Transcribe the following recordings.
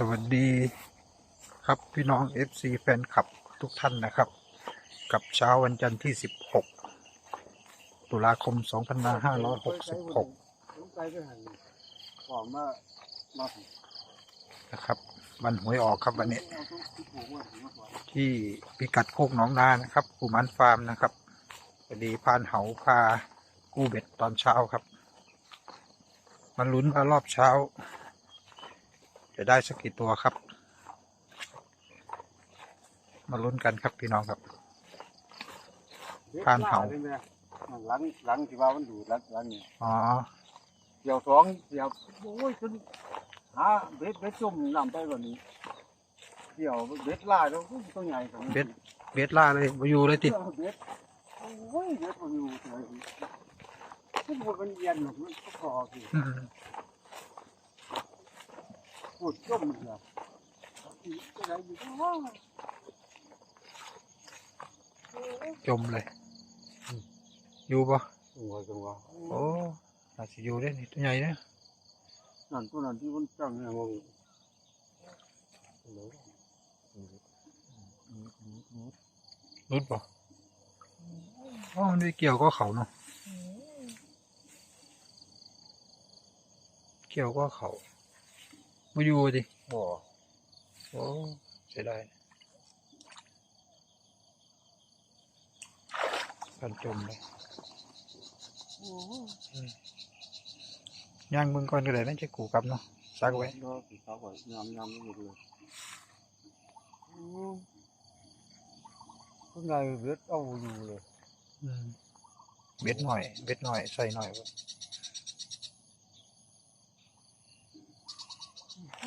สวัสดีครับพี่น้อง FC แฟนคลับทุกท่านนะครับ กับเช้าวันจันทร์ที่ 16 ตุลาคม 2566ไปก็หันขอมามานะครับวันหวยออกครับวันนี้ ที่พิกัดโคกหนองนานะครับปูมันฟาร์มนะครับพอดีพานเหาพากู้เบ็ดตอนเช้าครับมาลุ้นว่ารอบเช้า จะได้สักกี่ตัวครับ มาลุ้นกันครับพี่น้องครับผ่านเขาได้ไหมหลังหลังที่ว่ามันดูหลังหลังนี่อ๋อเกี่ยวสองเกี่ยวโอ้ยจนหาเบ็ดเบ็ดจุ่มน้ำไปกว่านี้เกี่ยวเบ็ดล่าแล้วตัวใหญ่กว่านี้เบ็ดเบ็ดล่าเลยมาอยู่เลยติเบ็ดโอ้ยเบ็ดมันอยู่เลยทุกคนมันเย็นหรอกมันก็พอสิอื มปวดจุ่มเนี่ยก็ได้อยู่ก็ว่าจมเลย อยู่ปะจัวจังวะโอ้อาจจะอยู่ได้นี่ตัวใหญ่นี่ยนั่นตัวนั้นที่มันจังเนี่ยมองรุดปะอ๋อมันไม่เกี่ยวก็เขาเนาะเกี่ยวก็เขา มาอยู่ดิโอ้โอ้เสียดายกันจมเลยอืมย่างมึงก่อนก็ได้นั่นจะกูกลับเนาะซักไว้ดอกสีขาวไว้ยำยำไม่หมดเลยข้างในเวทเอาอยู่เลยอืมเบ็ดหน่อยเบ็ดหน่อยใส่หน่อย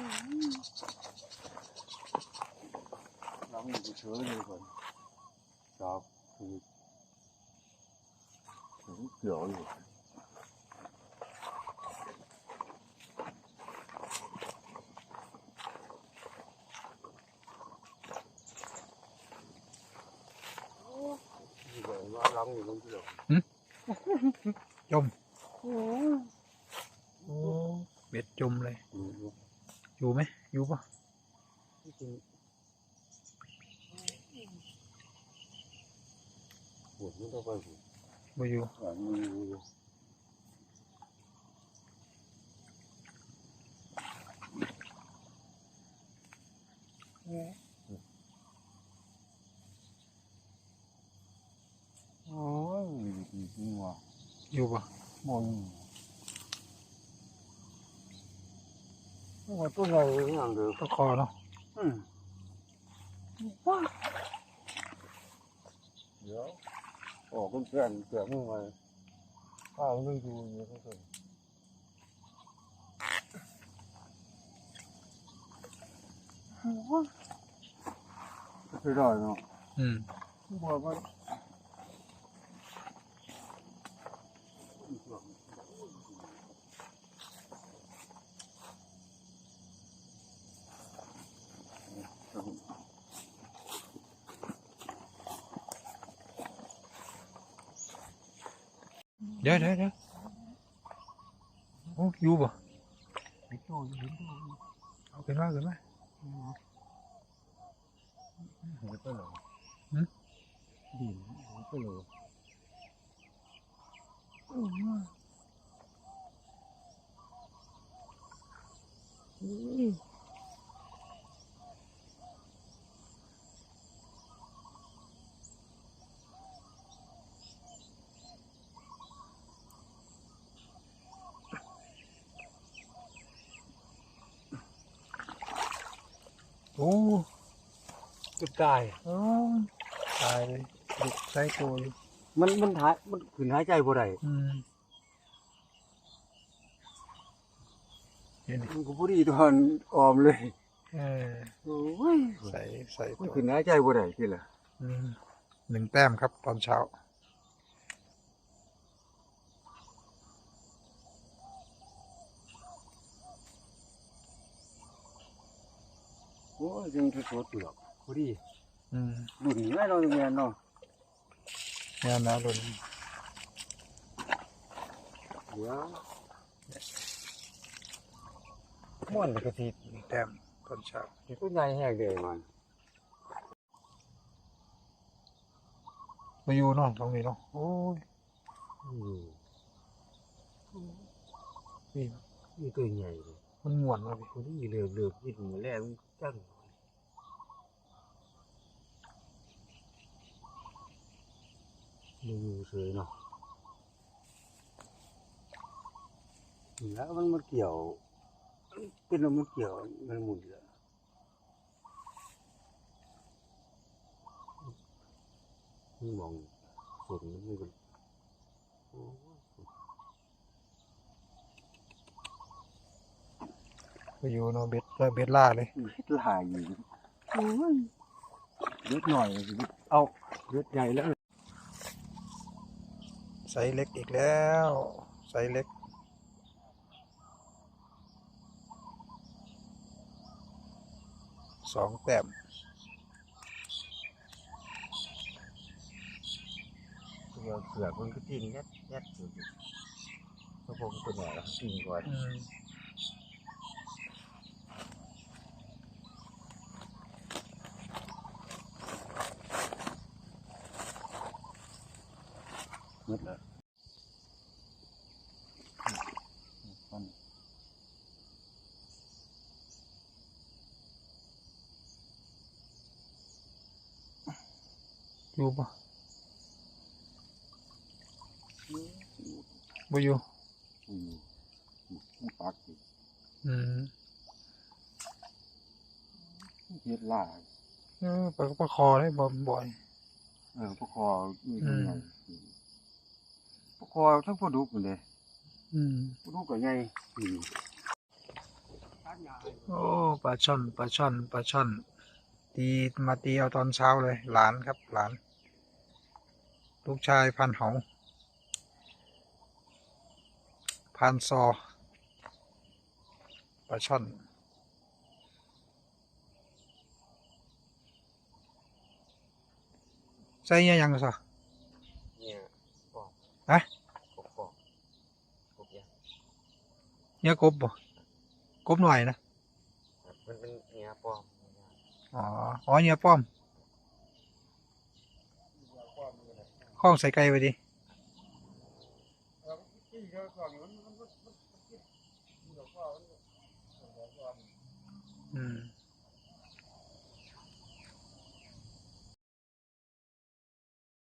ไว้น้ำอยู่เฉยเลยก่อนจับคื อถึงเกี่ยวอยู่นี่เลยว่าล้างอยู่ตรงที่เราจมโอ้เบ็ดจมเลยอืมอยู่ไหมอยู่ปะที่จริงปวดไม่ต้องไปหัวบ่อยู่หลังมือโอ้ยจริงว่ะอยู่ปะ มอง ว่าตัวใหญ่อย่างเดียวก็คอเนาะอืมว้าเดี๋ยวออกเป็นแก่นแก่นมือมาข้าวนึ่งดูอยู่ก็เกินไม่ได้เนาะอืมบอกว่า เดี๋ยวเดี๋ยวเดี๋ยวโอ้อยู่ปะเห็นตัวเห็นตัว เอาขึ้นมาขึ้นมา เห็นตัวเหรอ หืม ดินเห็นตัวเหรอ โอ้จุดตายโอ้ตายเลยดุใส่ตัวอยู่มันมันหายมันขืนหายใจบ่ได้อืมเห็นดิมันก็บ่ดีตอนออมเลยเออโอ้ยใส่ใส่มันตัวขืนหายใจบ่ได้ที่ล่ะอืมหนึ่งแต้มครับตอนเช้า ยยังจะสดอยู่หรอกบ่ดีอืมรุ่นนี้เนาะแม่นเนาะเนี่ยนะรุ่นเดี๋ยวม่วนก็สิหนึ่งแต้มตอนเช้าก็ใหญ่แห้งเลยมันมาอยู่เนาะตรงนี้เนาะโอ้ยอืมนี่นี่ตัวใหญ่เลยมันม่วนเลยคนที่เหลือบเหลือบกินหมูแรงจัง ดูเฉยเนาะแล้วมันมาเกี่ยวเป็นแล้วมันเกี่ยวมันหมุนเลยนี่มองฝนมันไม่เป็นโอ้ยมาอยู่เนาะเบ็ดเออเบ็ดล่าเลยเล็ดลายอยู่โอ้ยเล็ดหน่อยสิเอาเล็ดใหญ่แล้ว ไซส์เล็กอีกแล้วไซส์เล็ก สองแต้มเดี๋ยวเสือกมันก็จริงยัดยัดสุดพระพงตัวไหญ่แล้วจริงก่อน มืดแล้วมันอยู่ปะบ่อยู่อืมมันปักอยู่อืมเล็ดลายเออปลาปลาคอได้บ่บ่อย เออพวกคอมีตัวใหญ่พวก คอทั้งพวกดุกเลยอืมพวกดุกก็ใหญ่อืมโอ้ปลาช่อนปลาช่อนปลาช่อนตีมาตีเอาตอนเช้าเลย หลานครับ หลาน ลูกชายพันเหาพันซอปลาช่อนใส่เนี่ยยังซะเนี่ยปอกฮะ ปอกปอกปอกยัง เนี่ยกบบ่กบหน่อยนะ มันเป็นเนี่ยปอกอ๋ออ๋อเนี่ยป้อมข้องใส่ไก่ไปดิอืม